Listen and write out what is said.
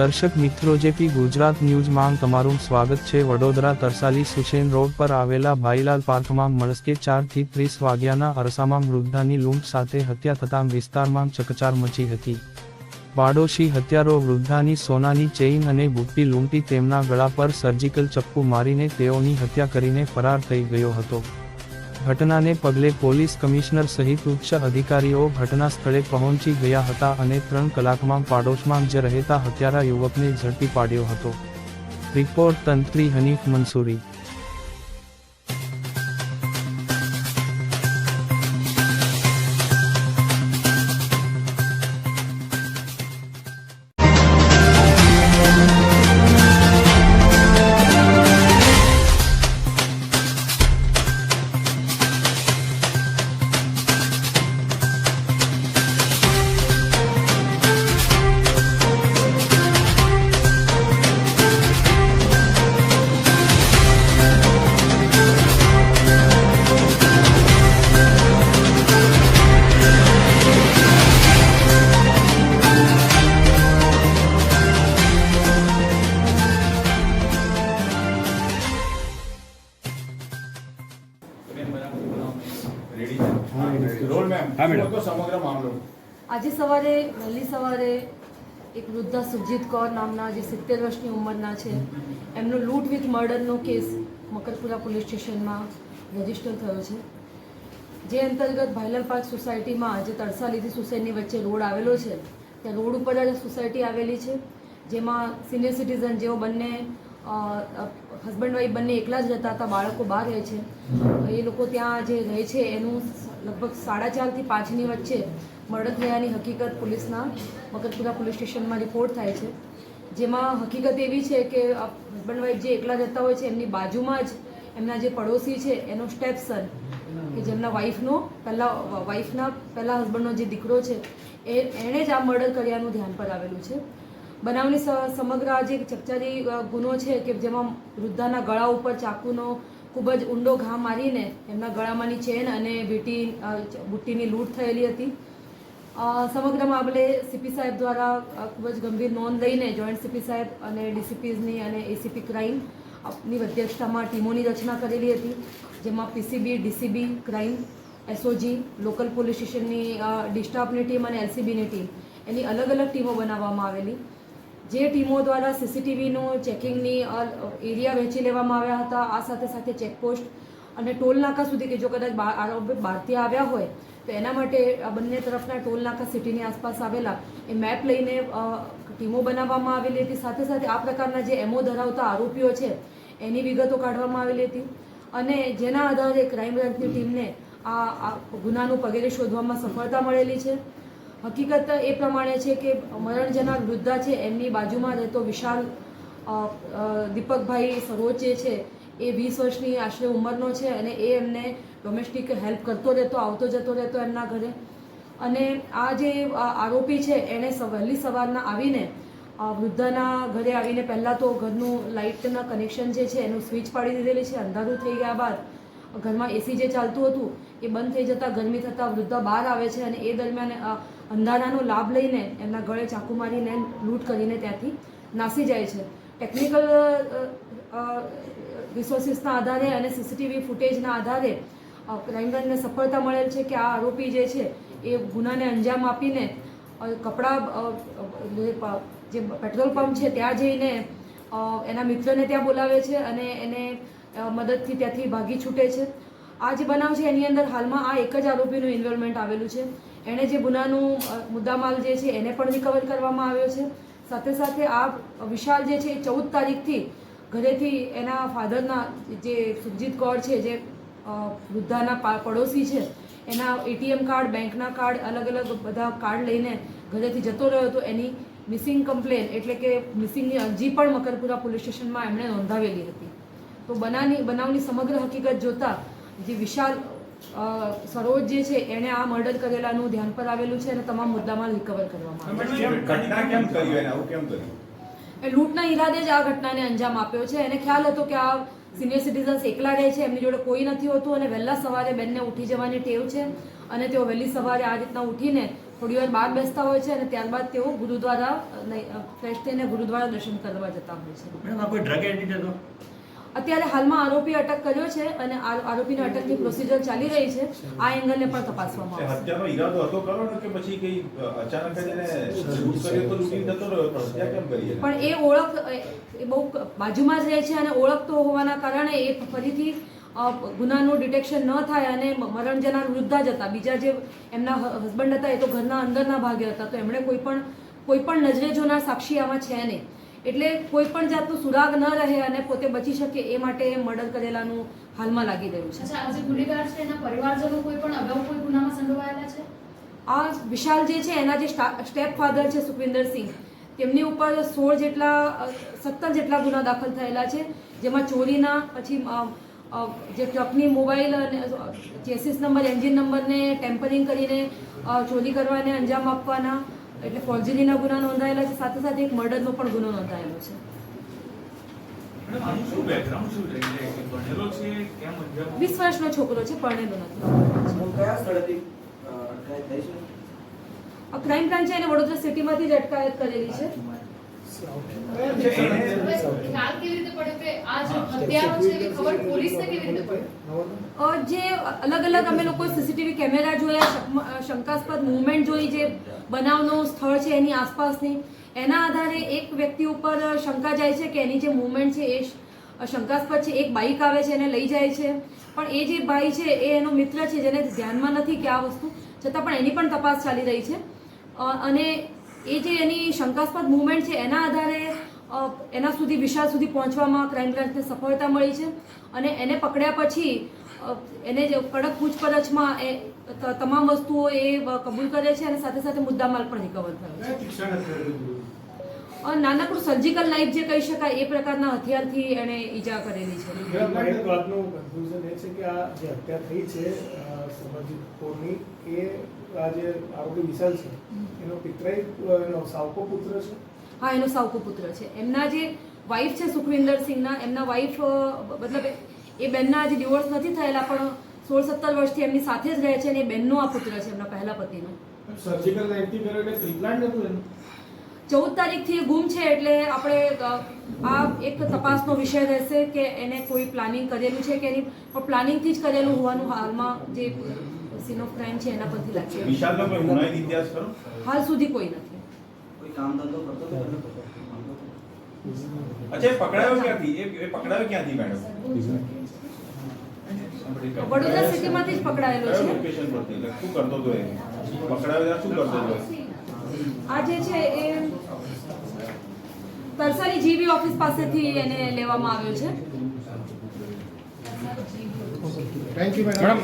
દર્શક મિત્રો જેપી ગુજરાત ન્યૂઝમાં તમારું સ્વાગત છે. વડોદરા તરસાલી સુશેન રોડ પર આવેલા ભાઈલાલ પાર્કમાં મળસ્કે ચારથી ત્રીસ વાગ્યાના અરસામાં વૃદ્ધાની લૂંટ સાથે હત્યા થતાં વિસ્તારમાં ચકચાર મચી હતી. પાડોશી હત્યારો વૃદ્ધાની સોનાની ચેઇન અને બુટ્ટી લૂંટી તેમના ગળા પર સર્જિકલ ચપ્પુ મારીને તેઓની હત્યા કરીને ફરાર થઈ ગયો હતો. ઘટનાને પગલે પોલીસ કમિશનર સહિત ઉચ્ચ અધિકારીઓ ઘટના સ્થળે પહોંચી ગયા હતા અને ત્રણ કલાકમાં પાડોશમાં જ રહેતા હત્યારા યુવકને ઝડપી પાડ્યો હતો. રિપોર્ટ તંત્રી હનીફ મંસૂરી. આજે સવારે વહેલી સવારે એક વૃદ્ધા સુરજીત કૌર નામના જે સિત્તેર વર્ષની ઉંમરના છે એમનો લૂંટ વિથ મર્ડરનો કેસ મકરપુરા પોલીસ સ્ટેશનમાં રજિસ્ટર થયો છે. જે અંતર્ગત ભાઈલાલ પાર્ક સોસાયટીમાં જે તરસાલીથી સુસેનની વચ્ચે રોડ આવેલો છે. ત્યાં રોડ ઉપર જ સોસાયટી આવેલી છે જેમાં સિનિયર સિટીઝન જેઓ બંને હસબન્ડ વાઈફ બંને એકલા જ રહેતા હતા, બાળકો બહાર રહે છે. એ લોકો ત્યાં જે રહે છે, એનું લગભગ સાડા ચારથી પાંચની વચ્ચે મર્ડર થયાની હકીકત પોલીસના મકરપુરા પોલીસ સ્ટેશનમાં રિપોર્ટ થાય છે. જેમાં હકીકત એવી છે કે હસબન્ડ વાઈફ જે એકલા રહેતા હોય છે, એમની બાજુમાં જ એમના જે પડોશી છે, એનો સ્ટેપ સન કે જેમના વાઈફનો પહેલાં વાઈફના પહેલાં હસબન્ડનો જે દીકરો છે, એ, એણે જ આ મર્ડર કર્યાનું ધ્યાન પર આવેલું છે. બનાવની સમગ્ર આ જે ચકચારી ગુનો છે કે જેમાં વૃદ્ધાના ગળા ઉપર ચાકુનો ખૂબ જ ઊંડો ઘા મારીને એમના ગળામાંની ચેન અને વીટી બુટ્ટીની લૂંટ થયેલી હતી. સમગ્ર મામલે સીપી સાહેબ દ્વારા ખૂબ જ ગંભીર નોંધ લઈને જોઈન્ટ સીપી સાહેબ અને ડીસીપીઝની અને એસીપી ક્રાઇમની અધ્યક્ષતામાં ટીમોની રચના કરેલી હતી, જેમાં PCB, DCB crime SOG, local police સ્ટેશનની ડિસ્ટાફની ટીમ અને એલસીબીની ટીમ. એની અલગ અલગ ટીમો બનાવવામાં આવેલી. જે ટીમો દ્વારા સીસીટીવીનું ચેકિંગની એરિયા વહેંચી લેવામાં આવ્યા હતા, આ સાથે સાથે ચેકપોસ્ટ અને ટોલ નાકા સુધી કે જો કદાચ આરોપી બહારથી આવ્યા હોય, તો એના માટે આ બંને તરફના ટોલ નાકા સિટીની આસપાસ આવેલા એ મેપ લઈને ટીમો બનાવવામાં આવેલી હતી. સાથે સાથે આ પ્રકારના જે એમઓ ધરાવતા આરોપીઓ છે, એની વિગતો કાઢવામાં આવેલી હતી. અને જેના આધારે ક્રાઇમ બ્રાન્ચની ટીમને આ ગુનાનું પગેરે શોધવામાં સફળતા મળેલી છે. હકીકત એ પ્રમાણે છે કે મરણ જેના વૃદ્ધા છે, એમની બાજુમાં રહેતો વિશાલ દીપકભાઈ સરોજ જે છે, એ વીસ વર્ષની આશરે ઉંમરનો છે અને એ એમને ડોમેસ્ટિક હેલ્પ કરતો રહેતો, આવતો જતો રહેતો એમના ઘરે. અને આ જે આરોપી છે એણે વહેલી સવારના આવીને વૃદ્ધાના ઘરે આવીને પહેલાં તો ઘરનું લાઇટના કનેક્શન જે છે, એનું સ્વિચ પાડી દીધેલી છે, અંધારું થઈ ગયા બાદ ઘરમાં એસી જે ચાલતું હતું એ બંધ થઈ જતાં, ગરમી થતાં વૃદ્ધા બહાર આવે છે અને એ દરમિયાન અંધારાનો લાભ લઈને એમના ગળે ચાકુ મારીને લૂંટ કરીને ત્યાંથી નાસી જાય છે. ટેકનિકલ રિસોર્સિસના આધારે અને સીસીટીવી ફૂટેજના આધારે ક્રાઇમ સફળતા મળેલ છે કે આ આરોપી જે છે એ ગુનાને અંજામ આપીને કપડાં જે પેટ્રોલ પંપ છે ત્યાં જઈને એના મિત્રને ત્યાં બોલાવે છે અને એને મદદથી ત્યાંથી ભાગી છૂટે છે. આ જે બનાવ છે, એની અંદર હાલમાં આ એક જ આરોપીનું ઇન્વોલ્વમેન્ટ આવેલું છે. એણે જે ગુનાનું મુદ્દામાલ જે છે, એને પણ રિકવર કરવામાં આવ્યો છે. સાથે સાથે આ વિશાલ જે છે, એ ચૌદ તારીખથી ઘરેથી એના ફાધરના જે સુરજીત કૌર છે, જે વૃદ્ધાના પડોશી છે, એના એટીએમ કાર્ડ, બેંકના કાર્ડ અલગ અલગ બધા કાર્ડ લઈને ઘરેથી જતો રહ્યો હતો. એની મિસિંગ કમ્પ્લેન એટલે કે મિસિંગની અરજી પણ મકરપુરા પોલીસ સ્ટેશનમાં એમણે નોંધાવેલી હતી. તો બનાની, બનાવની સમગ્ર હકીકત જોતા જે વિશાલ સરોજ જે છે એણે આ મર્ડર કરેલાનું ધ્યાન પર આવેલું છે અને તમામ મુદ્દામાં રિકવર કરવામાં આવ્યું કેમ ઘટના કેમ કર્યું એને આવું કેમ કર્યું? એ લૂંટના ઈરાદે જ આ ઘટનાને અંજામ આપ્યો છે. એને ખ્યાલ હતો કે આ સિનિયર સિટીઝન્સ એકલા રહે છે એમની જોડે કોઈ નથી હોતું અને વહેલા સવારે બેનને ઉઠી જવાની ટેવ છે અને તેઓ વહેલી સવારે આ રીતના ઉઠીને થોડી વાર બહાર બેસતા હોય છે અને ત્યારબાદ તેઓ ગુરુદ્વારા ફ્રેશ થઈને ગુરુદ્વારા દર્શન કરવા જતા હોય છે. મેડમ આ કોઈ ડ્રગ એડિક્ટ હતો? અત્યારે હાલમાં આરોપી અટક કર્યો છે અને આરોપીની અટકની પ્રોસિજર ચાલી રહી છે. આ એંગલને પણ તપાસવામાં આવશે. હત્યાનો ઈરાદો હતો કરો ને કે પછી કઈ અચાનક જ એને લૂંટ કર્યો તો લૂંટી જતો રહ્યો? પણ હત્યા કેમ કરી પણ એ ઓળખ એ- બહુ બાજુમાં જ રહે છે અને ઓળખતો હોવાના કારણે એ ફરીથી ગુનાનું ડિટેક્શન ન થાય અને મરણ જનાર વૃદ્ધા જ હતા. બીજા જે એમના હસબન્ડ હતા એ તો ઘરના અંદરના ભાગે હતા. તો એમણે કોઈ પણ કોઈ પણ નજરે જોનાર સાક્ષી આમાં છે નહીં. એટલે કોઈ પણ જાતનું સુરાગ ન રહે અને પોતે બચી શકે એ માટે મર્ડર કરેલાનું હાલમાં લાગી રહ્યું છે. અચ્છા આ જે ગુનેગાર છે એના પરિવારજનો કોઈ પણ અગાઉ કોઈ ગુનામાં સંડોવાયેલા છે? આ વિશાલ જે છે એના જે સ્ટેપ ફાધર છે સુખવિન્દરસિંહ તેમની ઉપર સોળ જેટલા સત્તર જેટલા ગુના દાખલ થયેલા છે જેમાં ચોરીના પછી જે ટ્રકની મોબાઈલ અને ચેસિસ નંબર એન્જિન નંબરને ટેમ્પરિંગ કરીને ચોરી કરવાને અંજામ આપવાના એટલે ફોર્જરીના ગુના નોંધાયેલા છે સાથે સાથે એક મર્ડરનો પણ ગુનો નોંધાયેલો છે. વીસ વર્ષનો છોકરો છે પરણેલો નથી. ક્રાઇમ બ્રાન્ચે એને વડોદરા સિટીમાંથી જ અટકાયત કરેલી છે. જે અલગ અલગ અમે લોકો સીસીટીવી કેમેરા જોયા શંકાસ્પદ મુવમેન્ટ જોઈ જે બનાવનું સ્થળ છે એની આસપાસની. એના આધારે એક વ્યક્તિ ઉપર શંકા જાય છે કે એની જે મુવમેન્ટ છે એ શંકાસ્પદ છે. એક બાઇક આવે છે એને લઈ જાય છે. પણ એ જે ભાઈ છે એ એનો મિત્ર છે જેને ધ્યાનમાં નથી કે આ વસ્તુ. છતાં પણ એની પણ તપાસ ચાલી રહી છે. અને એ જે એની શંકાસ્પદ મુવમેન્ટ છે એના આધારે એના સુધી વિશાળ સુધી પહોંચવામાં ક્રાઇમ બ્રાન્ચને સફળતા મળી છે અને એને પકડ્યા પછી એને જે કડક પૂછપરછમાં એ તમામ વસ્તુઓ એ કબૂલ કરે છે અને સાથે સાથે મુદ્દામાલ પણ રિકવર થયો છે. નાનકડું સર્જિકલ લાઈફ જે કહી શકાય એ પ્રકારના હથિયારથી એણે ઈજા કરેલી છે. એક વાતનું કન્ફ્યુઝન એ છે કે આ જે હત્યા થઈ છે સમરજીત એ આ જે આરોપી વિશાલ છે. એનો પિતરાઈ એનો સાવકો પુત્ર છે. હા એનો સાવકો પુત્ર છે. એમના જે વાઈફ છે સુખવિન્દર સિંહના એમના વાઈફ મતલબ એ- એ બેનના આજે ડિવોર્સ નથી થયેલા પણ સોળ સત્તર વર્ષથી એમની સાથે જ રહે છે અને એ બેનનો આ પુત્ર છે એમના પહેલા પતિનો. સર્જિકલ નાઇફથી કર્યો એટલે પ્રિપ્લાન નતું ચૌદ તારીખથી ગુમ છે એટલે આપણે આ એક તપાસનો વિષય રહેશે કે એને કોઈ પ્લાનિંગ કરેલું છે કે એની પ્લાનિંગથી જ કરેલું હોવાનું હાલમાં જે સીન ઓફ ક્રાઇમ છે એના પરથી ખરો? હાલ સુધી કોઈ નથી. કામ ધંધો કરતો અચ્છા પકડાયો ક્યાંથી? એ પકડાયો ક્યાંથી મેડમ વડોદરા સિટીમાંથી જ પકડાયેલો છે. લોકેશન પરથી? એટલે શું કરતો હતો એ? પકડાયો ત્યારે શું કરતો હતો આ જે છે એ તરસાલી જીબી ઓફિસ પાસેથી એને લેવામાં આવ્યો છે. Thank you madam